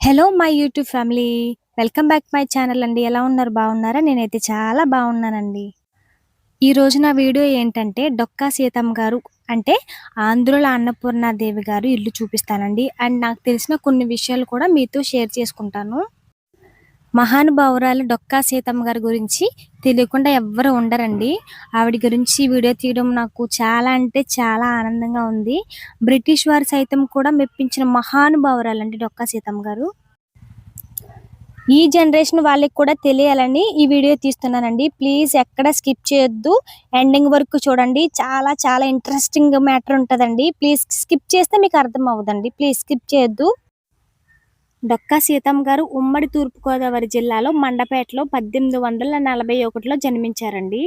Hello my YouTube family welcome back my channel అండి. ఎలా ఉన్నారు? బాగున్నారా? నేనైతే చాలా బాగున్నానండి. ఈ నా వీడియో ఏంటంటే డొక్కా సీతమ్మ గారు అంటే ఆంధ్రుల అన్నపూర్ణాదేవి గారు ఇల్లు చూపిస్తానండి. అండ్ నాకు తెలిసిన కొన్ని విషయాలు కూడా మీతో షేర్ చేసుకుంటాను. మహానుభావురాలు డొక్కా సీతమ్మ గారి గురించి తెలియకుండా ఎవ్వరు ఉండరండి. ఆవిడ గురించి వీడియో తీయడం నాకు చాలా అంటే చాలా ఆనందంగా ఉంది. బ్రిటిష్ వారు సైతం కూడా మెప్పించిన మహానుభావురాలు అండి డొక్కా సీతమ్మ గారు. ఈ జనరేషన్ వాళ్ళకి కూడా తెలియాలని ఈ వీడియో తీస్తున్నానండి. ప్లీజ్ ఎక్కడ స్కిప్ చేయొద్దు. ఎండింగ్ వరకు చూడండి. చాలా చాలా ఇంట్రెస్టింగ్ మ్యాటర్ ఉంటుందండి. ప్లీజ్ స్కిప్ చేస్తే మీకు అర్థం అవ్వదండి. ప్లీజ్ స్కిప్ చేయొద్దు. డొక్కా సీతమ్మ గారు ఉమ్మడి తూర్పుగోదావరి జిల్లాలో మండపేటలో పద్దెనిమిది వందల నలభై ఒకటిలో జన్మించారండి.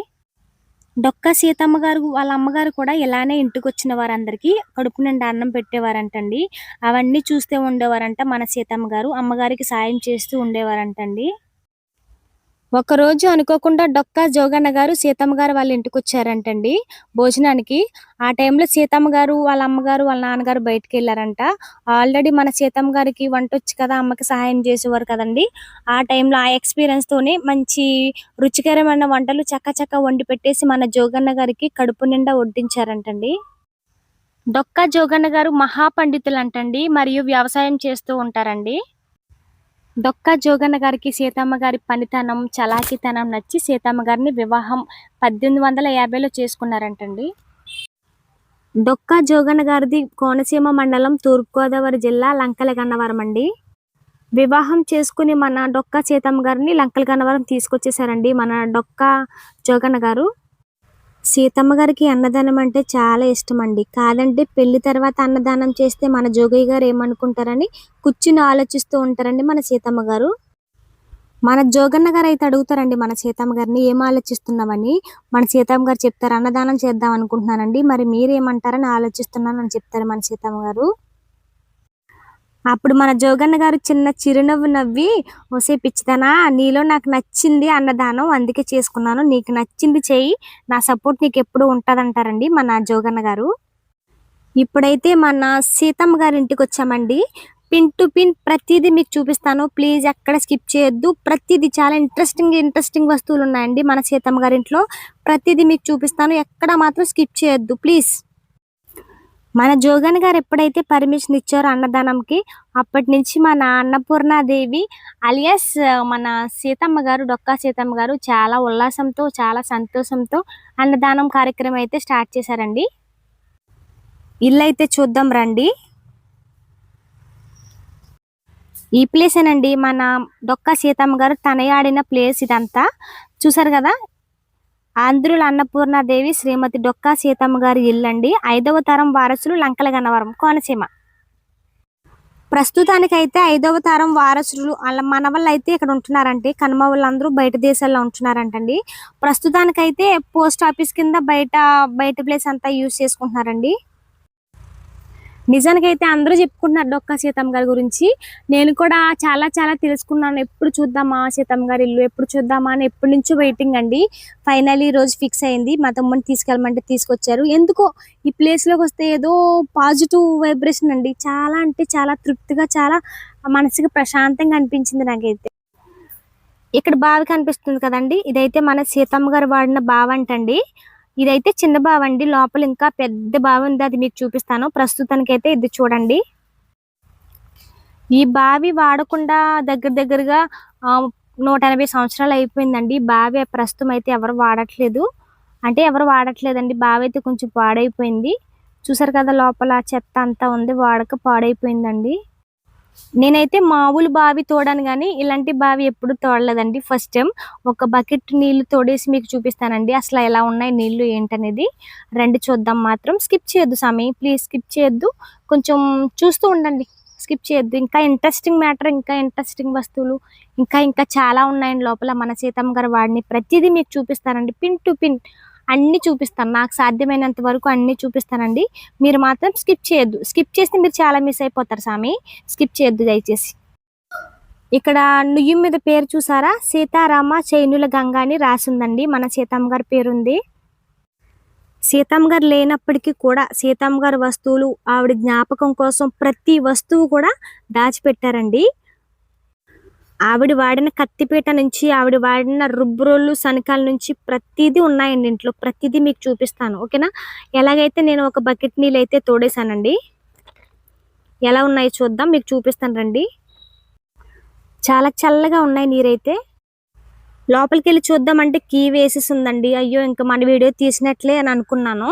డొక్కా సీతమ్మ గారు వాళ్ళ అమ్మగారు కూడా ఇలానే ఇంటికి వచ్చిన వారందరికీ కడుపు నిండా అన్నం పెట్టేవారంటండి. అవన్నీ చూస్తే ఉండేవారంట మన సీతమ్మ గారు అమ్మగారికి సాయం చేస్తూ ఉండేవారంటండి. ఒకరోజు అనుకోకుండా డొక్కా జోగన్న గారు సీతమ్మ గారు వాళ్ళ ఇంటికి వచ్చారంటండి. భోజనానికి. ఆ టైంలో సీతమ్మ గారు వాళ్ళ అమ్మగారు వాళ్ళ నాన్నగారు బయటకు వెళ్ళారంట. ఆల్రెడీ మన సీతమ్మ గారికి వంట వచ్చి కదా అమ్మకి సహాయం చేసేవారు కదండి. ఆ టైంలో ఆ ఎక్స్పీరియన్స్ తోనే మంచి రుచికరమైన వంటలు చక్క చక్క వండి పెట్టేసి మన జోగన్న గారికి కడుపు నిండా వడ్డించారంటండి. డొక్కా జోగన్న గారు మహాపండితులు అంటండి మరియు వ్యవసాయం చేస్తూ ఉంటారండి. డొక్కా జోగన్న గారికి సీతమ్మ గారి పనితనం చలాకితనం నచ్చి సీతమ్మ గారిని వివాహం పద్దెనిమిది వందల యాభైలో చేసుకున్నారంటండి. డొక్కా జోగన్న గారిది కోనసీమ మండలం తూర్పుగోదావరి జిల్లా లంకల గన్నవరం అండి. వివాహం చేసుకుని మన డొక్కా సీతమ్మ గారిని లంకల గన్నవరం తీసుకొచ్చేసారండి మన డొక్కా జోగన్న గారు. సీతమ్మ గారికి అన్నదానం అంటే చాలా ఇష్టం అండి కాదంటే పెళ్ళి తర్వాత అన్నదానం చేస్తే మన జోగయ్య గారు ఏమనుకుంటారని కూర్చుని ఆలోచిస్తూ ఉంటారండి మన సీతమ్మ గారు. మన జోగన్న గారు అయితే అడుగుతారండి మన సీతమ్మ గారిని ఏం ఆలోచిస్తున్నామని మన సీతమ్మ గారు చెప్తారు అన్నదానం చేద్దాం అనుకుంటున్నానండి. మరి మీరేమంటారని ఆలోచిస్తున్నానని చెప్తారు మన సీతమ్మ గారు. అప్పుడు మన జోగన్న గారు చిన్న చిరునవ్వు నవ్వి ఒసే పిచ్చితనా నీలో నాకు నచ్చింది అన్నదానం అందుకే చేసుకున్నాను. నీకు నచ్చింది చేయి. నా సపోర్ట్ నీకు ఎప్పుడు ఉంటుందంటారండి మన జోగన్న గారు. ఇప్పుడైతే మన సీతమ్మ గారి ఇంటికి వచ్చామండి. పిన్ టు పిన్ ప్రతిదీ మీకు చూపిస్తాను. ప్లీజ్ ఎక్కడ స్కిప్ చేయొద్దు. ప్రతిదీ చాలా ఇంట్రెస్టింగ్ ఇంట్రెస్టింగ్ వస్తువులు ఉన్నాయండి మన సీతమ్మ గారి ఇంట్లో. ప్రతిదీ మీకు చూపిస్తాను. ఎక్కడ మాత్రం స్కిప్ చేయొద్దు. ప్లీజ్. మన జోగన్ గారు ఎప్పుడైతే పర్మిషన్ ఇచ్చారో అన్నదానంకి అప్పటి నుంచి మన అన్నపూర్ణాదేవి అలియాస్ మన సీతమ్మ గారు డొక్కా సీతమ్మ గారు చాలా ఉల్లాసంతో చాలా సంతోషంతో అన్నదానం కార్యక్రమం అయితే స్టార్ట్ చేశారండి. ఇల్లు అయితే చూద్దాం రండి. ఈ ప్లేస్ ఏనండి మన డొక్కా సీతమ్మ గారు తనయాడిన ప్లేస్ ఇదంతా. చూసారు కదా ఆంధ్రుల అన్నపూర్ణాదేవి శ్రీమతి డొక్కా సీతమ్మ గారి ఇల్లండి. ఐదవ తరం వారసులు లంకల గన్నవరం. కోనసీమ. ప్రస్తుతానికైతే ఐదవ తరం వారసులు అలా మన వాళ్ళు అయితే ఇక్కడ ఉంటున్నారంటే కనుమ వాళ్ళందరూ బయట దేశాల్లో ఉంటున్నారంటండి. ప్రస్తుతానికైతే పోస్ట్ ఆఫీస్ కింద బయట బయట ప్లేస్ అంతా యూజ్ చేసుకుంటున్నారండి. నిజానికైతే అందరూ చెప్పుకుంటున్నారు డొక్కా సీతమ్మ గారి గురించి. నేను కూడా చాలా చాలా తెలుసుకున్నాను. ఎప్పుడు చూద్దామా సీతమ్మ గారి ఇల్లు? ఎప్పుడు చూద్దామా అని ఎప్పటి నుంచో వెయిటింగ్ అండి. ఫైనల్ ఈ రోజు ఫిక్స్ అయింది. మా తమ్ముడిని తీసుకెళ్ళమంటే తీసుకొచ్చారు. ఎందుకో ఈ ప్లేస్లోకి వస్తే ఏదో పాజిటివ్ వైబ్రేషన్ అండి. చాలా అంటే చాలా తృప్తిగా చాలా మనసుకి ప్రశాంతంగా అనిపించింది నాకైతే. ఇక్కడ బావి కనిపిస్తుంది కదండి. ఇదైతే మన సీతమ్మ గారు వాడిన బావి అంటండి ఇదైతే చిన్న బావి అండి. లోపల ఇంకా పెద్ద బావి ఉంది. అది మీకు చూపిస్తాను. ప్రస్తుతానికి అయితే ఇది చూడండి. ఈ బావి వాడకుండా దగ్గర దగ్గరగా నూట ఎనభై సంవత్సరాలు అయిపోయిందండి. బావి ప్రస్తుతం అయితే ఎవరు వాడట్లేదు. అంటే ఎవరు వాడట్లేదండి. బావి అయితే కొంచెం పాడైపోయింది. చూసారు కదా లోపల చెత్త అంతా ఉంది. వాడక పాడైపోయిందండి. నేనైతే మామూలు బావి తోడాను కానీ ఇలాంటి బావి ఎప్పుడు తోడలేదండి. ఫస్ట్ టైం ఒక బకెట్ నీళ్ళు తోడేసి మీకు చూపిస్తానండి. అసలు ఎలా ఉన్నాయి నీళ్ళు ఏంటనేది. రెండు చూద్దాం మాత్రం. స్కిప్ చేయొద్దు స్వామి. ప్లీజ్ స్కిప్ చేయొద్దు. కొంచెం చూస్తూ ఉండండి. స్కిప్ చేయొద్దు. ఇంకా ఇంట్రెస్టింగ్ మ్యాటర్ ఇంకా ఇంట్రెస్టింగ్ వస్తువులు ఇంకా ఇంకా చాలా ఉన్నాయండి లోపల. మన సీతమ్మ గారు వాడిని ప్రతిదీ మీకు చూపిస్తానండి. పిన్ టు పిన్ అన్నీ చూపిస్తాను. నాకు సాధ్యమైనంత వరకు అన్ని చూపిస్తానండి. మీరు మాత్రం స్కిప్ చేయొద్దు. స్కిప్ చేస్తే మీరు చాలా మిస్ అయిపోతారు స్వామి. స్కిప్ చేయొద్దు దయచేసి. ఇక్కడ నుయ్యి మీద పేరు చూసారా? సీతారామ చైనుల గంగ అని రాసిందండి. మన సీతమ్మ గారి పేరుంది. సీతమ్మ గారు లేనప్పటికీ కూడా సీతమ్మ గారి వస్తువులు ఆవిడ జ్ఞాపకం కోసం ప్రతి వస్తువు కూడా దాచిపెట్టారండి. ఆవిడ వాడిన కత్తిపీట నుంచి ఆవిడ వాడిన రుబ్బురోళ్ళు సనకాల నుంచి ప్రతిదీ ఉన్నాయండి ఇంట్లో. ప్రతిదీ మీకు చూపిస్తాను. ఓకేనా? ఎలాగైతే నేను ఒక బకెట్ నీళ్ళు అయితే తోడేశానండి ఎలా ఉన్నాయో చూద్దాం. మీకు చూపిస్తాను రండి. చాలా చల్లగా ఉన్నాయి నీరైతే. లోపలికి వెళ్ళి చూద్దామంటే కీ వేసేసి ఉందండి అయ్యో ఇంకా మన వీడియో తీసినట్లే అని అనుకున్నాను.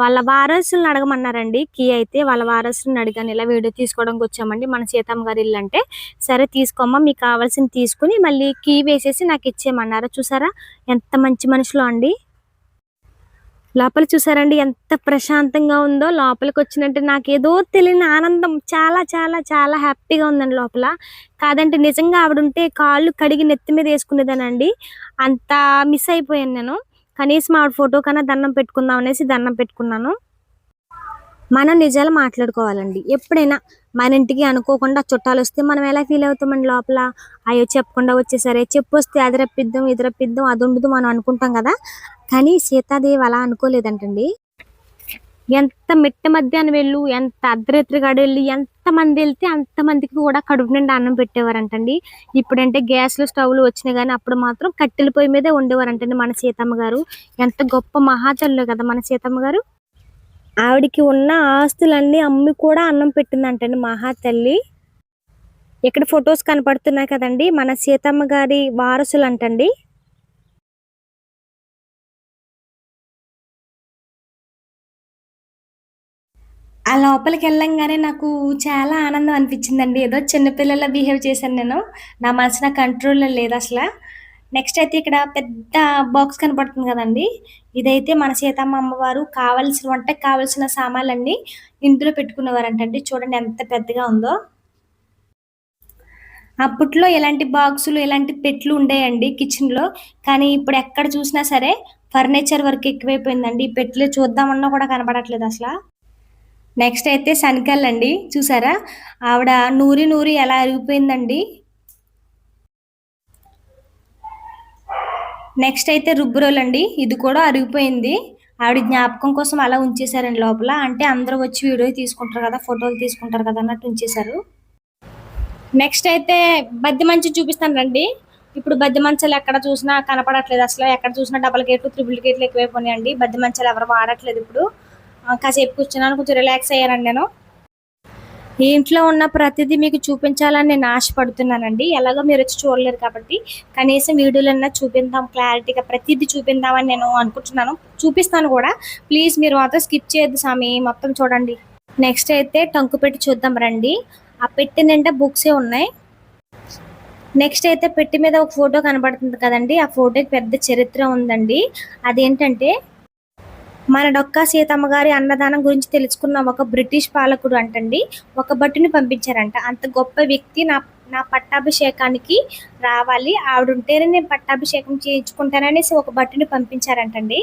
వాళ్ళ వారసులను అడగమన్నారండి. కీ అయితే వాళ్ళ వారసులను అడిగాను ఇలా వీడియో తీసుకోవడానికి వచ్చామండి. మన సీతమ్మ గారి ఇల్లు అంటే సరే తీసుకోమ్మా మీకు కావాల్సింది తీసుకుని మళ్ళీ కీ వేసేసి నాకు ఇచ్చేయమన్నారు. చూసారా? ఎంత మంచి మనుషులు అండి. లోపల చూసారండి ఎంత ప్రశాంతంగా ఉందో. లోపలికి వచ్చినట్టు నాకు ఏదో తెలియని ఆనందం. చాలా చాలా చాలా హ్యాపీగా ఉందండి లోపల. కాదంటే నిజంగా ఆవిడ ఉంటే కాళ్ళు కడిగి నెత్తి మీద వేసుకునేదానండి. అంత మిస్ అయిపోయాను నేను. కనీసం ఆవిడ ఫోటో కన్నా దండం పెట్టుకుందాం అనేసి దండం పెట్టుకున్నాను. మనం నిజాలు మాట్లాడుకోవాలండి. ఎప్పుడైనా మన ఇంటికి అనుకోకుండా చుట్టాలు వస్తే మనం ఎలా ఫీల్ అవుతామండి లోపల? అయ్యో చెప్పకుండా వచ్చేసరే. చెప్పు వస్తే అది రప్పిద్దాం ఇది రప్పిద్దాం అది ఉండదు మనం అనుకుంటాం కదా. కానీ సీతాదేవి అలా అనుకోలేదంటండి. ఎంత మిట్ట మధ్యాహ్నం వెళ్ళు ఎంత అర్ధరాత్రి వెళ్ళి ఎంత మంది వెళ్తే అంత మందికి కూడా కడుపు నిండా అన్నం పెట్టేవారంటండి. ఇప్పుడంటే గ్యాస్లు స్టవ్లు వచ్చినాయి కానీ అప్పుడు మాత్రం కట్టెల పొయ్యి మీదే ఉండేవారంటండి మన సీతమ్మ గారు. ఎంత గొప్ప మహాతల్లు కదా మన సీతమ్మ గారు. ఆవిడికి ఉన్న ఆస్తులన్నీ అమ్మి కూడా అన్నం పెట్టిందంటండి మహాతల్లి ఇక్కడ ఫొటోస్ కనపడుతున్నాయి కదండి. మన సీతమ్మ గారి వారసులు అంటండి ఆ లోపలికి వెళ్ళంగానే నాకు చాలా ఆనందం అనిపించిందండి. ఏదో చిన్నపిల్లల బిహేవ్ చేశాను నేను. నా మనసు నా కంట్రోల్లో లేదు అసలు. నెక్స్ట్ అయితే ఇక్కడ పెద్ద బాక్స్ కనపడుతుంది కదండి. ఇదైతే మన సీతమ్మ అమ్మవారు కావలసిన వంటకి కావలసిన సామాన్లన్నీ ఇందులో పెట్టుకునేవారంటండి చూడండి ఎంత పెద్దగా ఉందో. అప్పట్లో ఎలాంటి బాక్సులు ఎలాంటి పెట్లు ఉండేయండి కిచెన్లో కానీ ఇప్పుడు ఎక్కడ చూసినా సరే ఫర్నిచర్ వర్క్ ఎక్కువైపోయిందండి. ఈ పెట్లు చూద్దామన్నా కూడా కనపడట్లేదు అసలు. నెక్స్ట్ అయితే శనకల్ అండి చూసారా? ఆవిడ నూరి నూరి ఎలా అరిగిపోయిందండి. నెక్స్ట్ అయితే రుబ్బురోలు అండి ఇది కూడా అరిగిపోయింది. ఆవిడ జ్ఞాపకం కోసం అలా ఉంచేశారండి లోపల. అంటే అందరూ వచ్చి వీడియో తీసుకుంటారు కదా ఫోటోలు తీసుకుంటారు కదా అన్నట్టు ఉంచేశారు. నెక్స్ట్ అయితే బద్ది మంచి చూపిస్తాను రండి. ఇప్పుడు బద్ది మంచాలు ఎక్కడ చూసినా కనపడట్లేదు. అసలు ఎక్కడ చూసినా డబల్ గేట్లు త్రిబుల్ గేట్లు ఎక్కువైపోయినాయండి. బద్ది మంచాలు ఎవరు వాడట్లేదు ఇప్పుడు. కాసేపు కూర్చున్నాను. కొంచెం రిలాక్స్ అయ్యానండి నేను. ఈ ఇంట్లో ఉన్న ప్రతిదీ మీకు చూపించాలని నేను ఆశపడుతున్నానండి. ఎలాగో మీరు వచ్చి చూడలేరు కాబట్టి కనీసం వీడియోలన్నా చూపిద్దాం క్లారిటీగా ప్రతిదీ చూపిద్దామని నేను అనుకుంటున్నాను. చూపిస్తాను కూడా. ప్లీజ్ మీరు మాత్రం స్కిప్ చేయొద్దు స్వామి మొత్తం చూడండి. నెక్స్ట్ అయితే టంకు పెట్టి చూద్దాం రండి. ఆ పెట్టి నిండా బుక్సే ఉన్నాయి. నెక్స్ట్ అయితే పెట్టి మీద ఒక ఫోటో కనబడుతుంది కదండి. ఆ ఫోటోకి పెద్ద చరిత్ర ఉందండి. అదేంటంటే మన డొక్కా సీతమ్మ గారి అన్నదానం గురించి తెలుసుకున్న ఒక బ్రిటిష్ పాలకుడు అంటండి ఒక భటుని పంపించారంట. అంత గొప్ప వ్యక్తి నా నా పట్టాభిషేకానికి రావాలి ఆవిడ ఉంటేనే నేను పట్టాభిషేకం చేయించుకుంటాననేసి ఒక భటుని పంపించారంటండి.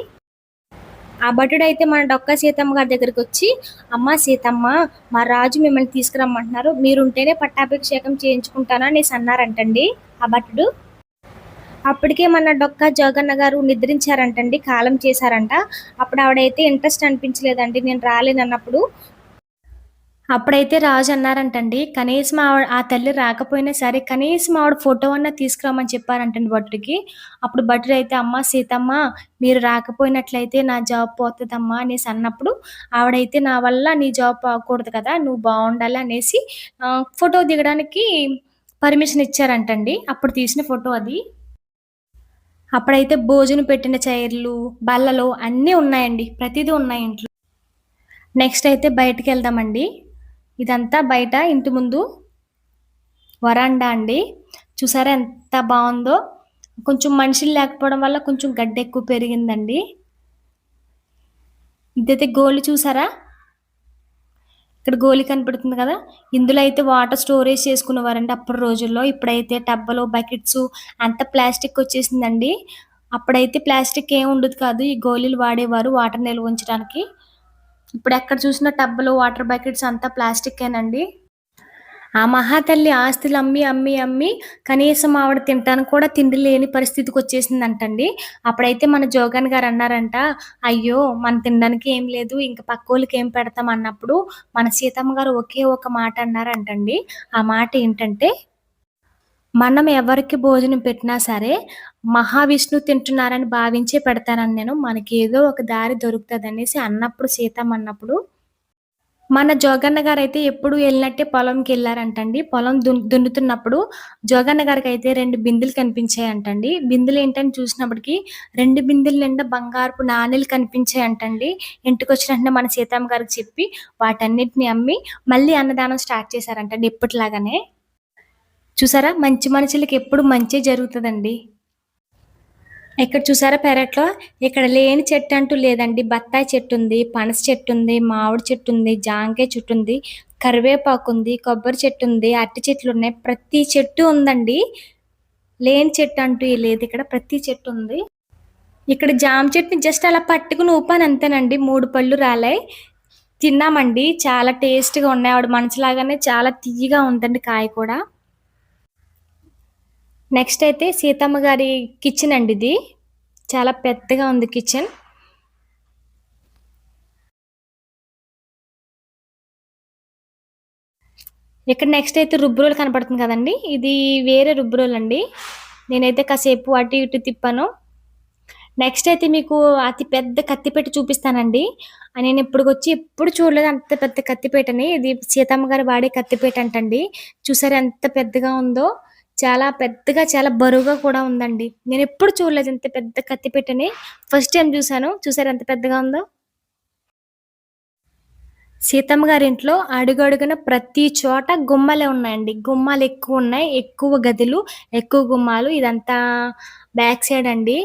ఆ భటుడు అయితే మన డొక్కా సీతమ్మ గారి దగ్గరికి వచ్చి అమ్మ సీతమ్మ మా రాజు మిమ్మల్ని తీసుకురమ్మంటున్నారు. మీరుంటేనే పట్టాభిషేకం చేయించుకుంటాను అనేసి అన్నారంటండి ఆ భటుడు. అప్పటికే మన డొక్క జగన్న గారు నిద్రించారంటండి కాలం చేశారంట. అప్పుడు ఆవిడైతే ఇంట్రెస్ట్ అనిపించలేదండి నేను రాలేనన్నప్పుడు. అప్పుడైతే రాజు అన్నారంటండి కనీసం ఆవిడ ఆ తల్లి రాకపోయినా సరే కనీసం ఆవిడ ఫోటో అన్న తీసుకురామని చెప్పారంటండి భటుడికి. అప్పుడు భటుడు అయితే అమ్మ సీతమ్మ మీరు రాకపోయినట్లయితే నా జాబ్ పోతుందమ్మా అనేసి అన్నప్పుడు ఆవిడైతే నా వల్ల నీ జాబ్ పోకూడదు కదా నువ్వు బాగుండాలి అనేసి ఫోటో దిగడానికి పర్మిషన్ ఇచ్చారంటండి. అప్పుడు తీసిన ఫోటో అది. అప్పుడైతే భోజనం పెట్టిన చైర్లు బల్లలు అన్నీ ఉన్నాయండి. ప్రతిదీ ఉన్నాయి ఇంట్లో. నెక్స్ట్ అయితే బయటికి వెళ్దామండి. ఇదంతా బయట ఇంటి ముందు వరండా అండి. చూసారా ఎంత బాగుందో? కొంచెం మనుషులు లేకపోవడం వల్ల కొంచెం గడ్డ ఎక్కువ పెరిగిందండి. ఇదైతే గోలి చూసారా? ఇక్కడ గోలి కనపడుతుంది కదా? ఇందులో అయితే వాటర్ స్టోరేజ్ చేసుకునేవారండి అప్పుడు రోజుల్లో. ఇప్పుడైతే టబ్బలు బకెట్స్ అంత ప్లాస్టిక్ వచ్చేసిందండి. అప్పుడైతే ప్లాస్టిక్ ఏం ఉండదు కాదు ఈ గోళీలు వాడేవారు వాటర్ నిల్వ ఉంచడానికి. ఇప్పుడు ఎక్కడ చూసిన టబ్బలు వాటర్ బకెట్స్ అంతా ప్లాస్టికేనండి ఆ మహాతల్లి ఆస్తులు అమ్మి అమ్మి అమ్మి కనీసం ఆవిడ తినటానికి కూడా తిండి లేని పరిస్థితికి వచ్చేసిందంటండి. అప్పుడైతే మన జోగన్ గారు అన్నారంట అయ్యో మన తినడానికి ఏం లేదు ఇంకా పక్కోళ్ళకి ఏం పెడతాం అన్నప్పుడు మన సీతమ్మ గారు ఒకే ఒక మాట అన్నారంటండి. ఆ మాట ఏంటంటే మనం ఎవరికి భోజనం పెట్టినా సరే మహావిష్ణు తింటున్నారని భావించే పెడతానని నేను మనకి ఏదో ఒక దారి దొరుకుతుంది అనేసి అన్నప్పుడు సీతమ్మ అన్నప్పుడు మన జోగన్న గారు అయితే ఎప్పుడు వెళ్ళినట్టే పొలంకి వెళ్ళారంటండి పొలం దున్ దున్నుతున్నప్పుడు జోగన్న గారికి అయితే రెండు బిందులు కనిపించాయంటండి. బిందులు ఏంటని చూసినప్పటికి రెండు బిందులు నిండా బంగారపు నాణేలు కనిపించాయంటండి. ఇంటికి వచ్చిన వెంటనే మన సీతమ్మ గారికి చెప్పి వాటన్నిటిని అమ్మి మళ్ళీ అన్నదానం స్టార్ట్ చేశారంటండి ఎప్పటిలాగానే. చూసారా? మంచి మనుషులకి ఎప్పుడు మంచి జరుగుతుందండి. ఇక్కడ చూసారా పెరట్లో? ఇక్కడ లేని చెట్టు అంటూ లేదండి. బత్తాయి చెట్టు ఉంది పనస చెట్టు ఉంది మామిడి చెట్టు ఉంది జాంకాయ చెట్టు ఉంది కరివేపాకు ఉంది కొబ్బరి చెట్టు ఉంది అరటి చెట్లు ఉన్నాయి. ప్రతి చెట్టు ఉందండి. లేని చెట్టు అంటూ లేదు. ఇక్కడ ప్రతి చెట్టు ఉంది. ఇక్కడ జామ చెట్టుని జస్ట్ అలా పట్టుకుని ఊపాను అంతేనండి. మూడు పళ్ళు రాలాయి. తిన్నామండి. చాలా టేస్ట్గా ఉన్నాయి. ఆవిడ మనసులాగానే చాలా తీయగా ఉందండి కాయ కూడా. నెక్స్ట్ అయితే సీతమ్మ గారి కిచెన్ అండి ఇది. చాలా పెద్దగా ఉంది కిచెన్ ఇక్కడ నెక్స్ట్ అయితే రుబ్బురోలు కనపడుతుంది కదండి. ఇది వేరే రుబ్బురోలు అండి. నేనైతే కాసేపు అటు ఇటు తిప్పాను. నెక్స్ట్ అయితే మీకు అతి పెద్ద కత్తిపేట చూపిస్తానండి. నేను ఇప్పుడు వచ్చి ఎప్పుడు చూడలేదు అంత పెద్ద కత్తిపేటని. ఇది సీతమ్మ గారు వాడే కత్తిపేట అంటండి. చూసారు ఎంత పెద్దగా ఉందో. చాలా పెద్దగా చాలా బరువుగా కూడా ఉందండి. నేను ఎప్పుడు చూడలేదు ఇంత పెద్ద కత్తిపేటని ఫస్ట్ టైం చూశాను. చూసారా ఎంత పెద్దగా ఉందో? సీతమ్మ గారి ఇంట్లో అడుగడుగున ప్రతి చోట గుమ్మలే ఉన్నాయండి. గుమ్మాలు ఎక్కువ ఉన్నాయి. ఎక్కువ గదులు ఎక్కువ గుమ్మాలు. ఇదంతా బ్యాక్ సైడ్ అండి.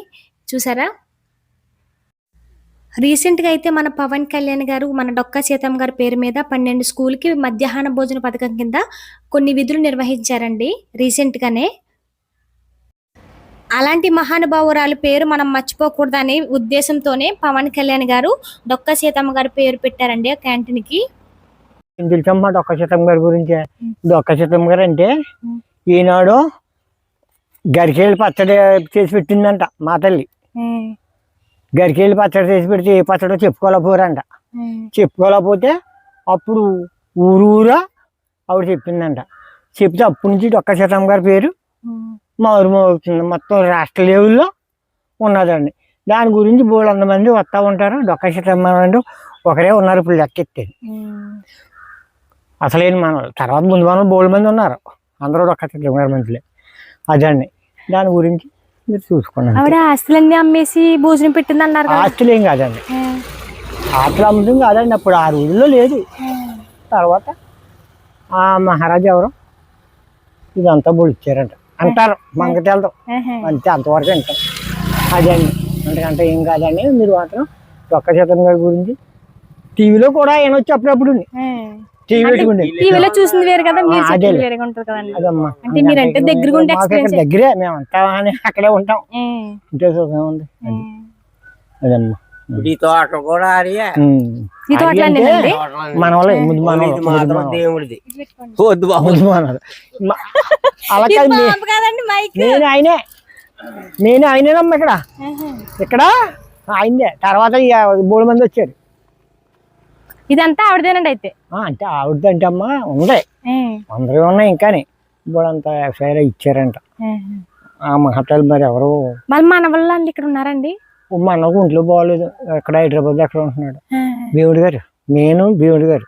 చూసారా? రీసెంట్గా అయితే మన పవన్ కళ్యాణ్ గారు మన డొక్కా సీతమ్మ గారి పేరు మీద పన్నెండు స్కూల్కి మధ్యాహ్న భోజన పథకం కింద కొన్ని విధులు నిర్వహించారండి రీసెంట్ గానే అలాంటి మహానుభావురాలు పేరు మనం మర్చిపోకూడదనే ఉద్దేశంతోనే పవన్ కళ్యాణ్ గారు డొక్కా సీతమ్మ గారి పేరు పెట్టారండి ఆ క్యాంటీన్కి ఏం తెలుసమ్మా డొక్క సీతమ్మ గారి గురించి. డొక్క సీతమ్మ గారు అంటే. ఈనాడు గరికేళ్ళు పచ్చడి చేసి పెట్టిందంట మా తల్లి. గరికేళ్ళు పచ్చడి చేసి పెడితే ఏ పచ్చడో చెప్పుకోలేకపోరంట. చెప్పుకోలేకపోతే అప్పుడు ఊరు ఊరా ఆవిడ చెప్పిందంట. చెప్తే అప్పటి నుంచి డొక్క సీతమ్మ గారి పేరు మారు మోగుతుంది మొత్తం రాష్ట్ర లెవెల్లో ఉన్నదండి. దాని గురించి బోళ్ళ మంది వస్తూ ఉంటారు. డొక్క సీతమ్మ అంటే ఒకరే ఉన్నారు ఇప్పుడు లెక్కెత్తేది అసలేని మనవాళ్ళు తర్వాత ముందు మనలు బోల్డ్ మంది ఉన్నారు. అందరూ ఒక్క గారి మనుషులే. అదండి. దాని గురించి మీరు చూసుకున్నాను. ఆవిడ ఆస్తులన్నీ అమ్మేసి భోజనం పెట్టింది అన్నారు ఆస్తులు ఏం కాదండి ఆస్తులు అమ్ముతుంది కాదండి అప్పుడు ఆ రోజుల్లో లేదు. తర్వాత ఆ మహారాజు ఎవరు? ఇదంతా బొడిచారంట అంటారు తెలదు అంతే అంతవరకు వింటాం అదండి అంతకంటే ఏం కాదండి మీరు మాత్రం ఒక్క శాతం గారి గురించి టీవీలో కూడా వినొచ్చు అప్పుడప్పుడు టీవీలో చూసింది వేరు కదా మీరు చెప్పింది. వేరేగా ఉంటది కదండి. అదమ్మా. అంటే మీరంటే దగ్గరగా ఉండి మాకు ఇక్కడ experience దగ్గరే మేము అంతా అక్కడే ఉంటాం. ఇంటే సుఖం ఉంది. అది. అదమ్మా. ఈ తోట కూడా అడిగా. ఈ మన వాళ్ళే ముందు మన ఇది మాత్రం దేవుడిది. వద్దు బాబు అలా నేను ఆయనే. నేను ఆయనేనమ్మా ఇక్కడ. ఇక్కడ ఆయనే తర్వాత ఇక మూడు మంది వచ్చారు. ఇదంతా ఆవిడదేనండి అయితే. ఆ, అంటే ఆవిడది అంటే అమ్మా ఉంది. అందరూ ఉన్నాయి ఇంకాని. ఇప్పుడు అంతా ఎఫ్ఐఆర్ ఇచ్చారంట. ఆ మహతాలు మరి ఎవరు? మళ్ళీ మన వల్ల అండి ఇక్కడ ఉన్నారండి? మనకు ఒంట్లో బాగోలేదు. ఎక్కడ హైదరాబాద్ ఎక్కడ ఉంటున్నాడు? భీముడి గారు. నేను భీముడి గారు.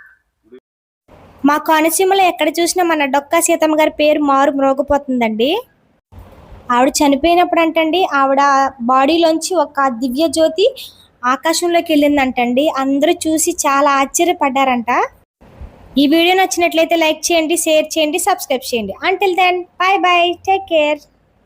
మా కోనసీమలో ఎక్కడ చూసినా మన డొక్కా సీతమ్మ గారి పేరు మారు మ్రోగిపోతుందండి. ఆవిడ చనిపోయినప్పుడు అంటండి ఆవిడ బాడీలోంచి ఒక దివ్య జ్యోతి ఆకాశంలోకి వెళ్ళిందంటండి. అందరూ చూసి చాలా ఆశ్చర్యపడ్డారంట. ఈ వీడియో నచ్చినట్లయితే లైక్ చేయండి షేర్ చేయండి సబ్స్క్రైబ్ చేయండి. Until then bye bye take care